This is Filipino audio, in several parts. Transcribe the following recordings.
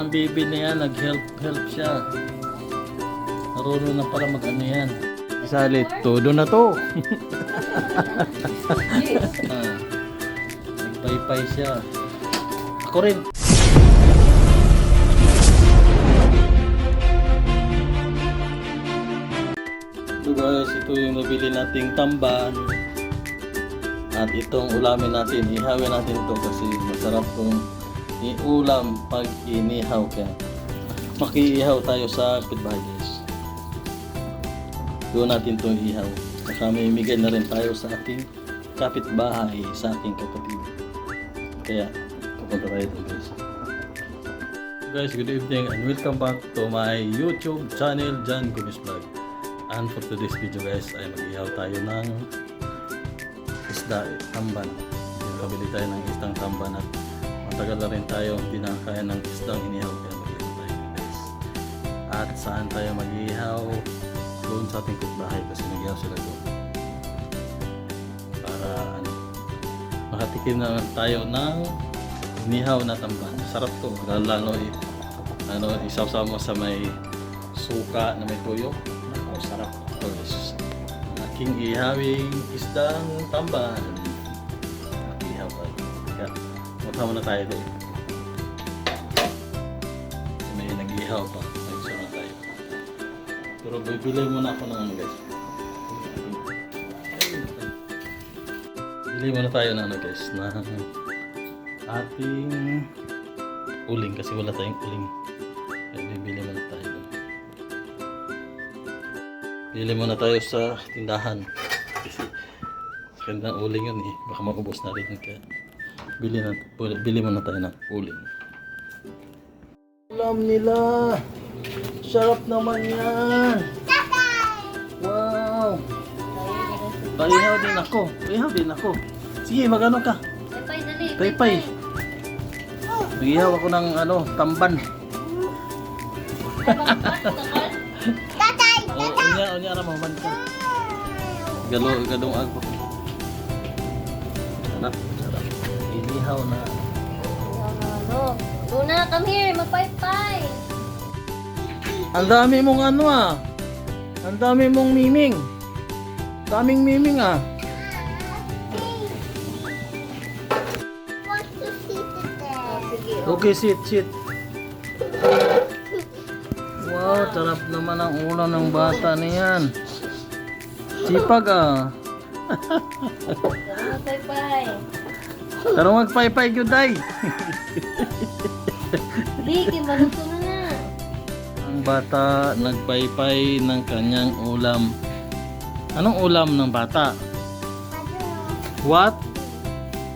ng baby niya, nag-help-help siya. Marunong na pala mag-ano yan. Salit, todo na to. ah, nagpaypay siya. Ako rin. So guys, ito yung nabili nating tamban. At itong ulamin natin, ihawin natin ito kasi masarap itong iulam pag inihaw kaya. Makiihaw tayo sa pitbahay guys. Doon natin itong ihaw. Saka may imigay na rin tayo sa ating kapitbahay, sa aking kapatid. Kaya, pupunta tayo doon guys. Guys, good evening and welcome back to my YouTube channel, John Gomez Vlog. And for today's video guys, ay mag-ihaw tayo ng isda, tamban. Gagawin tayo ng isdang tamban at matagal na rin tayo hindi ng isdang inihaw kaya mag-ihaw tayo guys. At saan tayo mag-ihaw? Doon sa ating kutbahay kasi nag-ihaw sila doon. Para ano, makatikim na tayo ng inihaw na tamban. Sarap to, lalo, ano, isaw-saw mo sa may suka na may tuyo. Ako, sarap. Oh, yes. Aking ihawing isdang tamban. Mukha muna tayo doon. May nag-ihaw pa. Nag-isa na tayo. Pero bibili muna ako ng ano guys. Bili muna tayo ng ano guys. Na ating uling kasi wala tayong uling. Kaya bibili muna tayo. Bili muna tayo sa tindahan. Kasi gandang uling yun eh. Baka maubos na rin. Kaya bili, na, bili muna tayo ng uling. Ulam nila. Sarap naman yan. Wow. Paihaw din ako. Paihaw din ako. Sige, magano ka? Paypay, dali. Paypay. Mag-ihaw ako ng ano, tamban. Tatay! O, unya, unya na maman ka. Galo, galong agpo. Inihaw na. Ano? Luna, come here. Mapaypay. Ang dami mong ano ah. Ang dami mong miming. Daming miming ah. Okay, sit, sit. Wow, sarap naman ang ulam ng bata niyan. Sipag ah. Tara, Mapaypay. Pero magpaypay gyud day. Biki, maluto na na. Ang bata nagpaypay ng kanyang ulam. Anong ulam ng bata? What?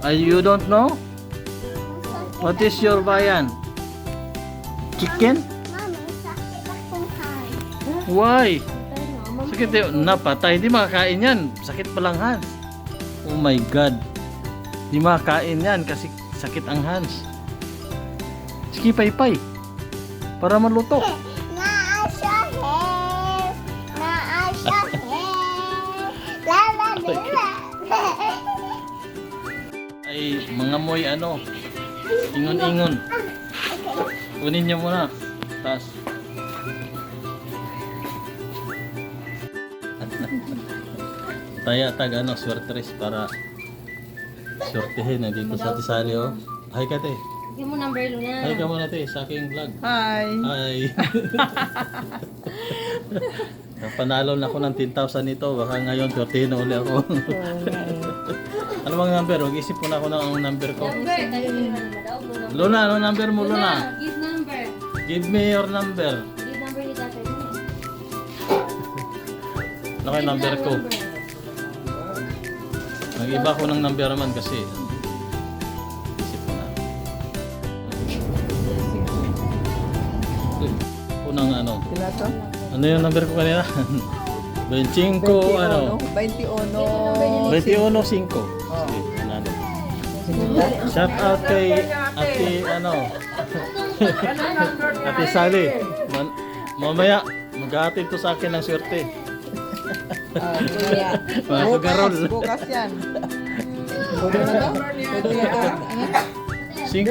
Ah, you don't know? What is your bayan? Chicken? Why? Sakit yun. Napatay. Di makakain yan. Sakit pa lang hands. Oh my God. Di makakain yan kasi sakit ang hands. Sige, paypay. Para maluto. Naa siya hair. Naa siya hair. La la la la. Ay, mga moy ano. Ingon-ingon. Kunin niyo muna. Tapos. Taya tag ano, swertres para swertehin na dito sa Tisali oh. Hi ka te. Bigyan mo number, Luna. Hi ka muna te sa aking vlog. Hi. Hi. Panalo na ako ng 10,000 nito. Baka ngayon 13 na uli ako. ano bang number? Mag-isip po na ako ng number ko. Number. Number. Luna. Luna, ano number mo Luna? Give number. Give me your number. Give number ni tatay. Ano kayo number ko? Mag-iba ko ng number naman kasi. Isip ko na. Ko ng ano. Sila to? Ano yung number ko kanina? 25 ano? 21. 21 5. Sige, ano. Shout out kay Ate ano. Ate Sally. Man, mamaya mag-aatid to sa akin ng swerte. Ah, kuya. Mga sugarol. Bukas, bukas yan. Pwede na to? Pwede na to? Ano? 5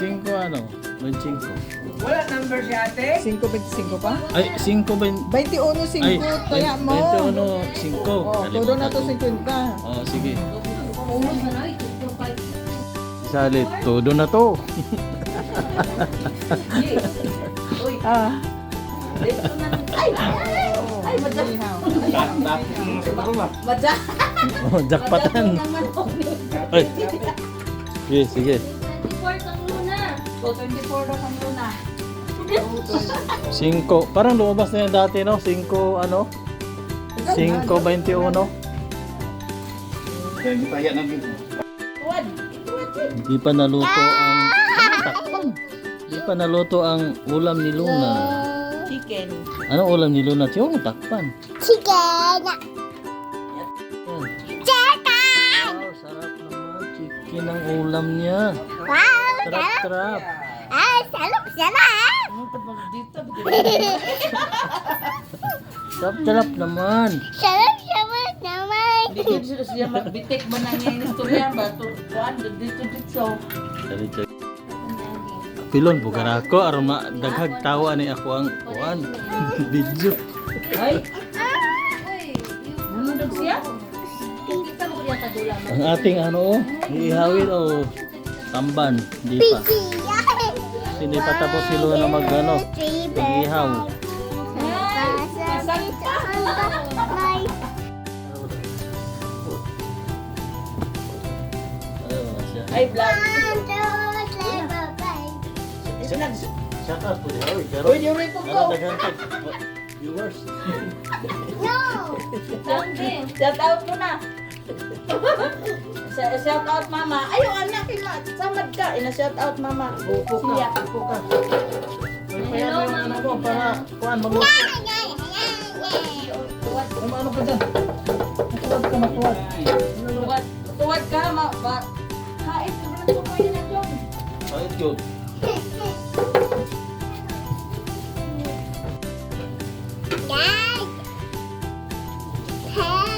5 ano. 25. Wala number si ate? 5.25 pa? Ay, 5 ba? 21, 5, Ay, kaya mo. 21, 5. Oh, todo na to 50. Oh, sige. Umod man ay, two five. Salit, todo na to. Ah. Ay, madam. Madam. Oh, jackpotan. Ay. Sige, sige. 24 ang luna. So, 24 daw kang luna. 5. Parang lumabas na yan dati, no? 5, ano? 5, 21. Tuwad. Di pa naluto ang... Ano, takpan. Di pa naluto ang ulam ni Luna. Chicken. Anong ulam ni Luna? Yung takpan. Chicken. Yan. Chicken. Wow, sarap naman. Chicken ang ulam niya. Wow. Sarap, sarap. Ay, salap, salap. Sarap, sarap naman. Salap, salap naman. Ko sila siya magbitik ba na niya yung istorya ba? Tuwan, dito dito. Check. Pilon, bukan ako. Aron daghag tawa ni ako ang kuan. Video. Ay, Ang ating ano, iihawin o tamban. Di pa. Hindi pa tapos si Luna mag ano, mag-ihaw. Ay, vlog. Shout out po niya. Uy, Uy, di rin po ko. viewers. Din. Shout out mo na. Sa- Shout out mama. Ayaw anak, ina. Samad ka. Ina shout out mama. Upo Siya. ka, upo ka. Kaya mo yung ano ko para kuan magluto. Ay, maano ka dyan? Matuwad ka, matuwad. Tuwad. Tuwad ka, ma. Ba. Kain. Sobrang tukoy na dyan. Ay, cute.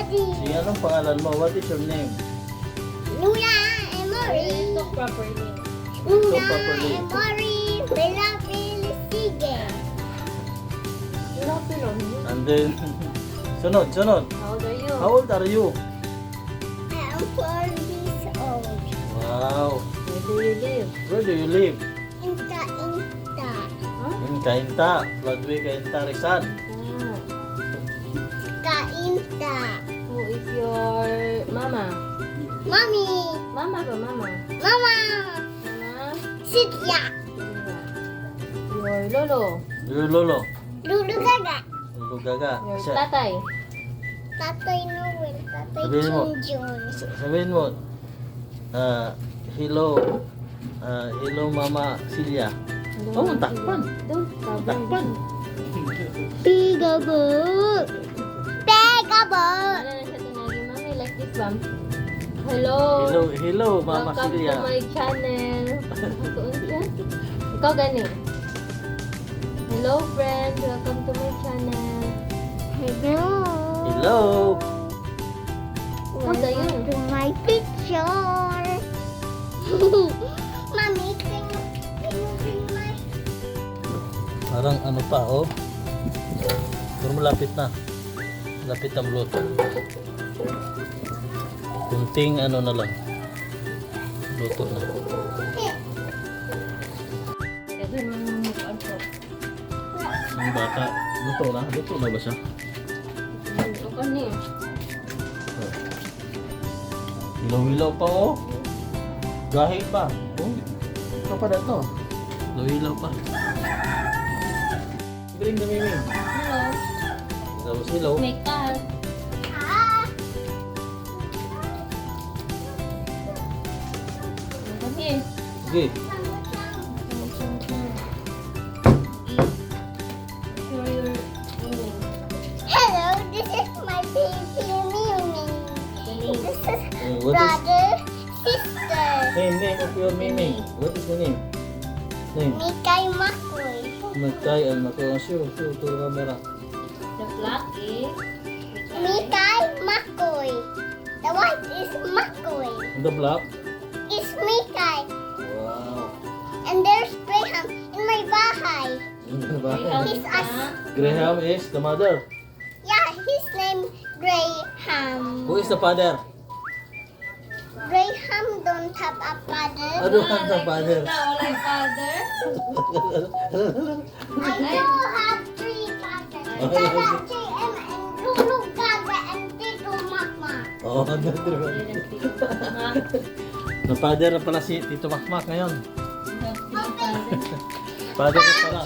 Si anong pangalan mo? What is your name? Luna and Mori. Talk properly. Luna properly. and Mori. Pilapil sige. And then, sunod, sunod. How old are you? How old are you? I'm four years old. Wow. Where do you live? Where do you live? Inta, inta. In Cainta. Floodway, Cainta, Rizal. Ah, Kainta. who is your mama? Mommy. Mama ba mama? Mama. Mama? Sitya. Your lolo? Your lolo. Lulu gaga. Lolo gaga. Your Siya- tatay? Tatay Noel. Tatay Sabihin mo. Junjun. sa- Sabihin mo, ah, hello, ah, hello Mama Silya. Oh, takpan. Takpan. Peekaboo. Peekaboo. Hello. Hello, hello Mama Welcome Silya. to my channel. Ikaw gani. Hello, friend. Welcome to my channel. Hello. Hello. Welcome you? to my picture. Mommy, can you, can you bring my... Parang ano pa, oh. Pero malapit na. Malapit na luto. Kunting ano na lang. Luto na. Ang bata, luto na. Luto na ba siya? Ito ka ni. Hilaw-hilaw pa, oh. Gahi pa. Oh. Ito pa na to. Hilaw-hilaw pa. Bring the miming. Hello. Tapos hilaw. Make Sige. Hello, this is my baby Mimi. This is Uh, brother, sister. name, name of your miming? What is the name? Name. Mikay Makoy. Magkay ang nakuha. Show, show to the camera. The black is... Mikay Makoy. The white is Makoy. The black. It's Mikay. Bahay. He's a, Graham is the mother. yeah, his name Graham. Who is the father? Graham don't have a father. I don't have the father. Na. I do have three fathers. Dada, JM, and Lulu Gaga, and Tito Mama. Oh, the The father na pala si Tito Makmak ngayon. Father na pala.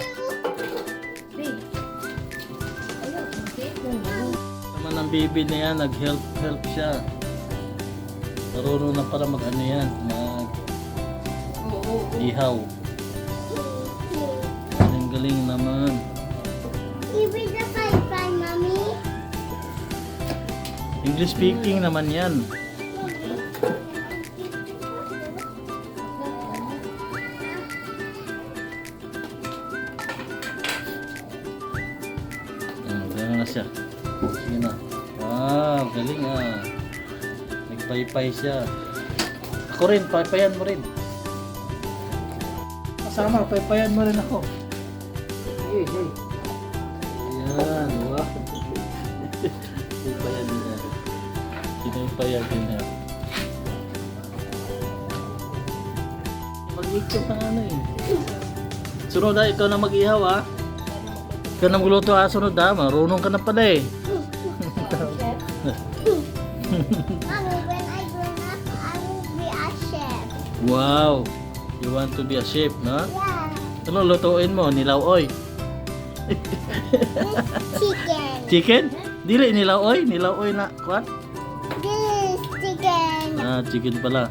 Naman ang baby na yan, nag-help help siya. Marunong na para mag ano yan, mag ihaw. Galing galing naman. English speaking naman yan. Nagpaypay siya. Ako rin, paypayan mo rin. Kasama, paypayan mo rin ako. Hey, hey. Ayan, wow. Paypayan din yan. Pinaypayan din yan. Mag-ikot ng ano eh. Sunod ah, ikaw na mag-ihaw ah. Ikaw na magluto ah, sunod ah. Marunong ka na pala eh. Wow! You want to be a chef, no? Yeah. Ano lutuin mo? Nilaw-oy? Chicken. Chicken? Dili, nilaw-oy? Nilaw-oy na, kwan? This is chicken. Ah, chicken pala.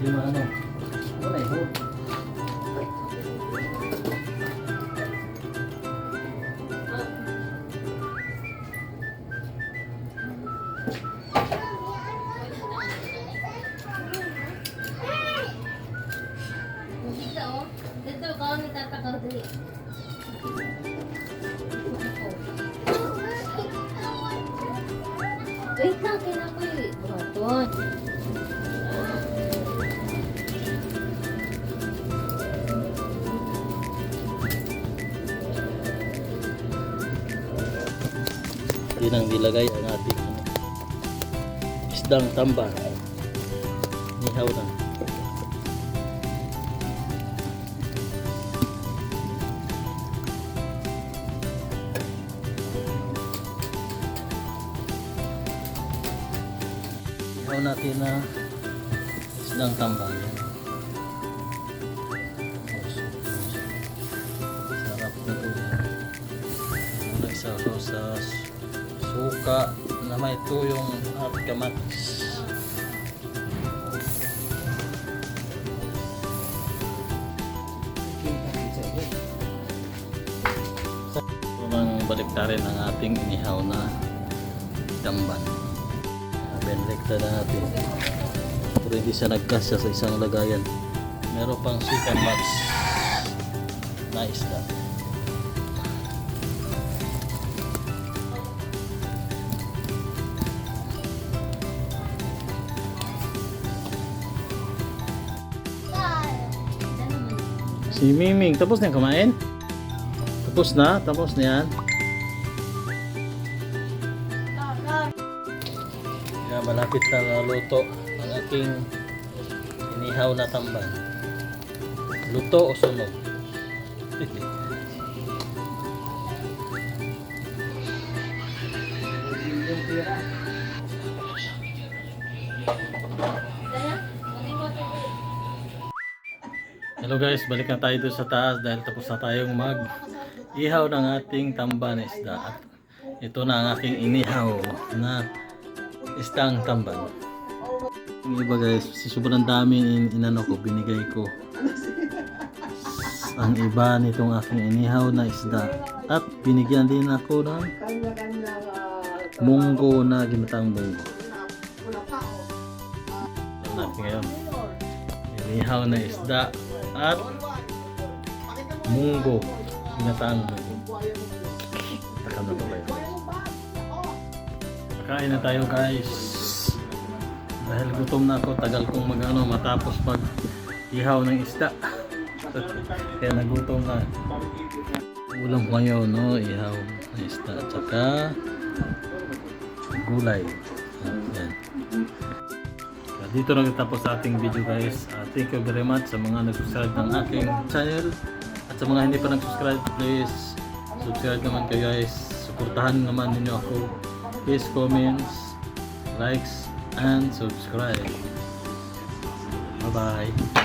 Yung ano? Eh, ho? Dito, ikaw ang itatakaw dali. Wait lang, kailangan ko yung buhaton. Yun ang nilagay ang ating isdang tamba. Nihaw na. Nihaw natin na isdang tamba. Yan. Sarap na po yan. Muna isasaw sa suka na may tuyong at kamatis. Unang baliktarin ang ating inihaw na tamban. Benlekta na natin. Pero hindi siya nagkasya sa isang lagayan. Meron pang second batch na isda. Si Miming, tapos na kumain? Tapos na? Tapos na yan? Malapit na naluto ang aking inihaw na tamban. Luto o sunog? Hello guys, balik na tayo sa taas dahil tapos na tayong mag ihaw ng ating tamban na isda. Ito na ang aking inihaw na istang tamban. Yung iba guys, sobrang dami in, inano ko, binigay ko. Ang iba nitong aking inihaw na isda. At binigyan din ako ng munggo na ginatang munggo. Natin ngayon. Inihaw na isda at munggo. Ginataang munggo. Takam na ba kayo? Kain na tayo guys. Dahil gutom na ako, tagal kong magano matapos mag ihaw ng isda. Kaya nagutom na. Ulam ko ngayon, no? Ihaw ng isda. At saka gulay. Yan. So, dito na tapos sa ating video guys. Ah, thank you very much sa mga nag-subscribe ng aking channel. At sa mga hindi pa nag-subscribe, please subscribe naman kayo guys. Suportahan naman ninyo ako. Please comments, likes, and subscribe. Bye-bye.